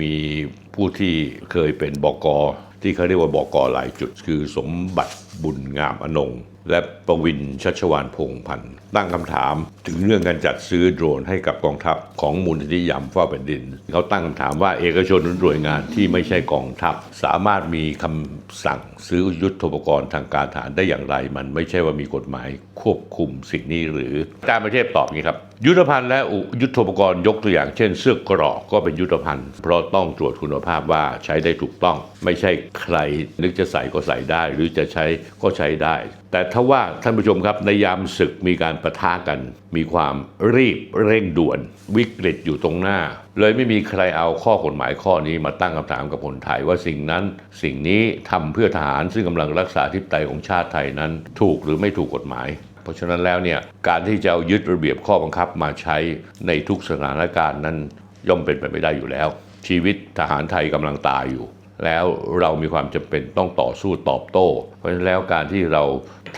มีผู้ที่เคยเป็นบกที่เขาเรียกว่าบกหลายจุด คือสมบัติบุญงามอนง และประวินชัชวานพงพันธ์ตั้งคำถามถึงเรื่องการจัดซื้อโดรนให้กับกองทัพของมูลนิธิยามเฝ้าแผ่นดิน เขาตั้งคำถามว่าเอกชนหรือหน่วยงานที่ไม่ใช่กองทัพ สามารถมีคำสั่งซื้อยุทธปกรณ์ทางการทหารได้อย่างไร มันไม่ใช่ว่ามีกฎหมายควบคุมสิ่งนี้หรืออาจารประเทศตอบนี้ครับยุทธภัณฑ์และอุยุทธปกรณ์ยกตัวอย่างเช่น เสื้อกราะก็เป็นยุทธภัณฑ์ เพราะต้องตรวจคุณภาพว่าใช้ได้ถูกต้อง ไม่ใช่ใครนึกจะใส่ก็ใส่ได้ หรือจะใช้ก็ใช้ได้ แต่ถ้าว่าท่านผู้ชมครับในยามศึกมีการประทะกัน มีความรีบเร่งด่วน วิกฤตอยู่ตรงหน้า เลยไม่มีใครเอาข้อกฎหมายข้อนี้มาตั้งคำถามกับคนไทยว่าสิ่งนั้นสิ่งนี้ทำเพื่อทหารซึ่งกำลังรักษาทิพไตยของชาติไทยนั้น ถูกหรือไม่ถูกกฎหมาย เพราะฉะนั้นแล้วเนี่ยการที่จะเอายึดระเบียบข้อบังคับมาใช้ในทุกสถานการณ์นั้นย่อมเป็นไปไม่ได้อยู่แล้ว ชีวิตทหารไทยกำลังตายอยู่ แล้วเรามีความจำเป็นต้องต่อสู้ตอบโต้ เพราะฉะนั้นแล้วการที่เรา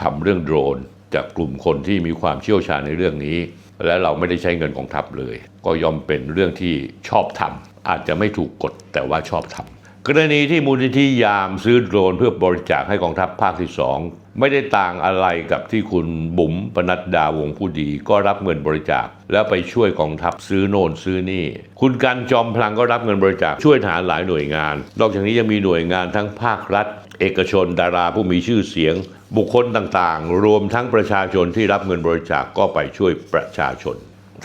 ทำเรื่องโดรน จากกลุ่มคนที่มีความเชี่ยวชาญในเรื่องนี้ และเราไม่ได้ใช้เงินของทัพเลย ก็ย่อมเป็นเรื่องที่ชอบทำอาจจะไม่ถูกกฎแต่ว่าชอบทำกรณีที่มูลนิธิยามซื้อโดรนเพื่อบริจาคให้กองทัพภาคที่สอง ไม่ได้ต่างอะไรกับที่คุณบุ๋มปนัดดาวงผู้ดี ก็รับเงินบริจาค แล้วไปช่วยกองทัพซื้อโน่นซื้อนี่ คุณกันจอมพลังก็รับเงินบริจาคช่วยทหารหลายหน่วยงาน นอกจากนี้ยังมีหน่วยงานทั้งภาครัฐ เอกชนดาราผู้มีชื่อเสียง บุคคลต่างๆ รวมทั้งประชาชนที่รับเงินบริจาคก็ไปช่วยประชาชน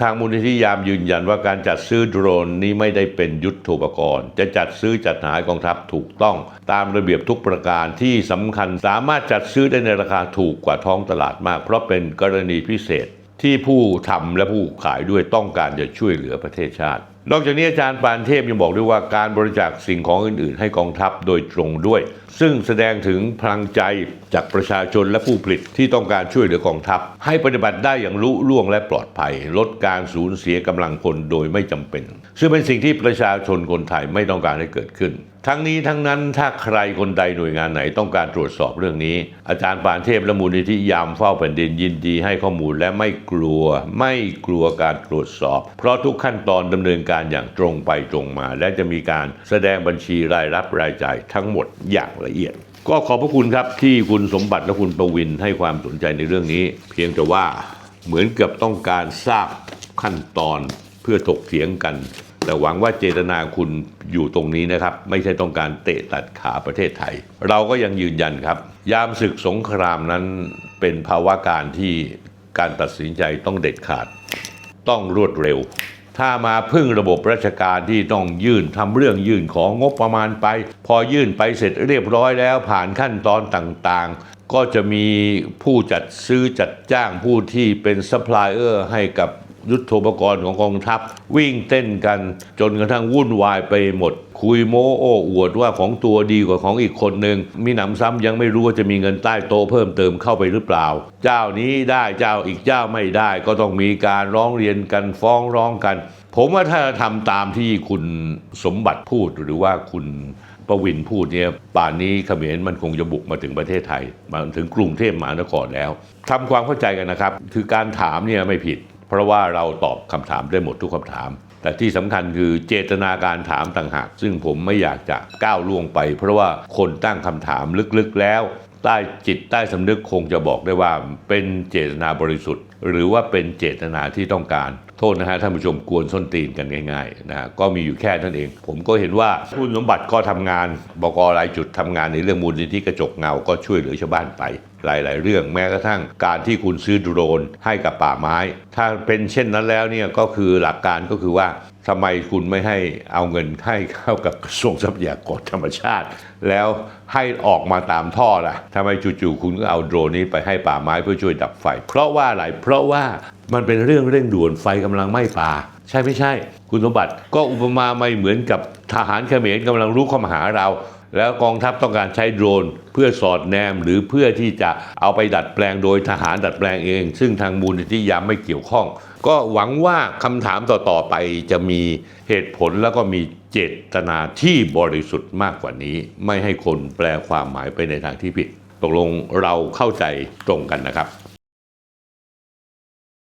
ทางมูลนิธิยามยืนยันว่าการจัดซื้อโดรนนี้ไม่ได้เป็นยุทธปกรณ์ จะจัดซื้อจัดหากองทัพถูกต้อง ตามระเบียบทุกประการที่สำคัญสามารถจัดซื้อได้ในราคาถูกกว่าท้องตลาดมาก เพราะเป็นกรณีพิเศษที่ผู้ทำและผู้ขายด้วยต้องการจะช่วยเหลือประเทศชาติ นอกจากนี้อาจารย์ปานเทพยังบอกด้วยว่าการบริจาคสิ่งของอื่น ๆ ให้กองทัพโดยตรงด้วย ซึ่งแสดงถึงพลังใจจากประชาชนและผู้ผลิตที่ต้องการช่วยเหลือกองทัพ ให้ปฏิบัติได้อย่างลุล่วงและปลอดภัย ลดการสูญเสียกำลังพลโดยไม่จำเป็น ซึ่งเป็นสิ่งที่ประชาชนคนไทยไม่ต้องการให้เกิดขึ้นทั้งนี้ทั้งนั้นถ้าใครคนใดหน่วยงานไหนต้องการตรวจสอบเรื่องนี้ อาจารย์ปานเทพและมูลนิธิยามเฝ้าแผ่นดินยินดีให้ข้อมูลและไม่กลัว ไม่กลัวการตรวจสอบ เพราะทุกขั้นตอนดำเนินการอย่างตรงไปตรงมา และจะมีการแสดงบัญชีรายรับรายจ่ายทั้งหมดอย่างละเอียด ก็ขอบพระคุณครับที่คุณสมบัติและคุณประวินให้ความสนใจในเรื่องนี้ เพียงแต่ว่าเหมือนกับต้องการทราบขั้นตอนเพื่อถกเถียงกัน แต่หวังว่าเจตนาคุณอยู่ตรงนี้นะครับ ไม่ใช่ต้องการเตะตัดขาประเทศไทย เราก็ยังยืนยันครับ ยามศึกสงครามนั้นเป็นภาวะการที่การตัดสินใจต้องเด็ดขาด ต้องรวดเร็ว ถ้ามาพึ่งระบบราชการที่ต้องยื่นทำเรื่องยื่นของงบประมาณไป พอยื่นไปเสร็จเรียบร้อยแล้วผ่านขั้นตอนต่างๆ ก็จะมีผู้จัดซื้อจัดจ้างผู้ที่เป็นซัพพลายเออร์ให้กับ ยุทโธปกรณ์ของกองทัพ วิ่งเต้นกันจนกระทั่งวุ่นวายไปหมด คุยโม้โอ้อวดว่าของตัวดีกว่าของอีกคนหนึ่งมีหนำซ้ำยังไม่รู้ว่าจะมีเงินใต้โต๊ะเพิ่มเติมเข้าไปหรือเปล่า เจ้านี้ได้เจ้าอีกเจ้าไม่ได้ก็ต้องมีการร้องเรียนกันฟ้องร้องกัน ผมว่าถ้าทำตามที่คุณสมบัติพูดหรือว่าคุณประวินพูดเนี่ยป่านนี้เขมรมันคงจะบุกมาถึงประเทศไทย มาถึงกรุงเทพมหานครแล้วทำความเข้าใจกันนะครับ คือการถามเนี่ยไม่ผิด เพราะว่าเราตอบคำถามได้หมดทุกคำถาม แต่ที่สำคัญคือเจตนาการถามต่างหาก ซึ่งผมไม่อยากจะก้าวล่วงไป เพราะว่าคนตั้งคำถามลึกๆแล้ว ใต้จิตใต้สำนึกคงจะบอกได้ว่าเป็นเจตนาบริสุทธิ์ หรือว่าเป็นเจตนาที่ต้องการ โทษนะฮะท่านผู้ชมกวนส้นตีนกันง่ายๆนะฮะก็มีอยู่แค่นั้นเอง ผมก็เห็นว่าคุณสมบัติก็ทำงานบกรายจุดทำงานในเรื่องมูลนิธิกระจกเงาก็ช่วยเหลือชาวบ้านไป หลาย ๆ เรื่องแม้กระทั่งการที่คุณซื้อโดรนให้กับป่าไม้ ถ้าเป็นเช่นนั้นแล้วเนี่ยก็คือหลักการก็คือว่าทำไมคุณไม่ให้เอาเงินให้เข้ากับกระทรวงทรัพยากรธรรมชาติ แล้วให้ออกมาตามท่อล่ะทำไมจู่ๆคุณก็เอาโดรนนี้ไปให้ป่าไม้เพื่อช่วยดับไฟ เพราะว่าอะไรเพราะว่ามันเป็นเรื่องเร่งด่วนไฟกำลังไหม้ป่า ใช่ไม่ใช่ คุณสมบัติก็อุปมาไม่เหมือนกับทหารเขมรกำลังรุกเข้ามาหาเรา แล้วกองทัพต้องการใช้โดรน เพื่อสอดแนมหรือเพื่อที่จะเอาไปดัดแปลงโดยทหารดัดแปลงเอง ซึ่งทางมูลนิธิยามไม่เกี่ยวข้อง ก็หวังว่าคำถามต่อๆไปจะมีเหตุผลแล้วก็มีเจตนาที่บริสุทธิ์มากกว่านี้ ไม่ให้คนแปลความหมายไปในทางที่ผิด ตกลงเราเข้าใจตรงกันนะครับ